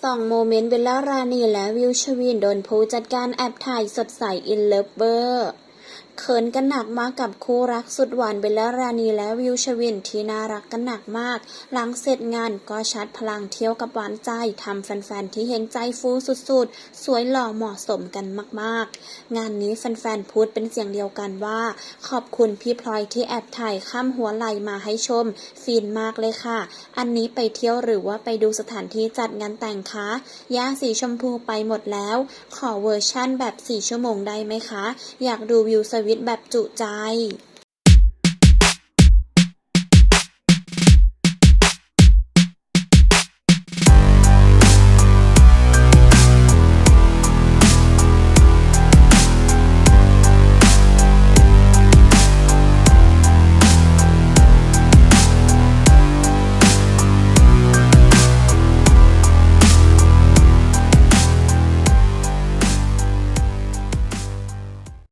สองโมเมนต์เบลล่ารานีและวิวชวินโดนผู้จัดการแอบถ่ายสดใสอินเลิฟเวอร์ เขินกันหนักมากกับคู่รักสุดหวานเบลล่ารานีและวิวชวินที่น่ารักกันหนักมาก หลังเสร็จงานก็ชัดพลังเที่ยวกับหวานใจทำแฟนๆที่เห็นใจฟูสุดๆ สวยหล่อเหมาะสมกันมากๆ งานนี้แฟนๆพูดเป็นเสียงเดียวกันว่า ขอบคุณพี่พลอยที่แอบถ่ายข้ามหัวไหลมาให้ชม ฟินมากเลยค่ะ อันนี้ไปเที่ยวหรือว่าไปดูสถานที่จัดงานแต่งคะย่าสีชมพูไปหมดแล้ว ขอเวอร์ชั่นแบบ4ชั่วโมงได้ไหมคะ อยากดูวิวสวิตแบบจุใจ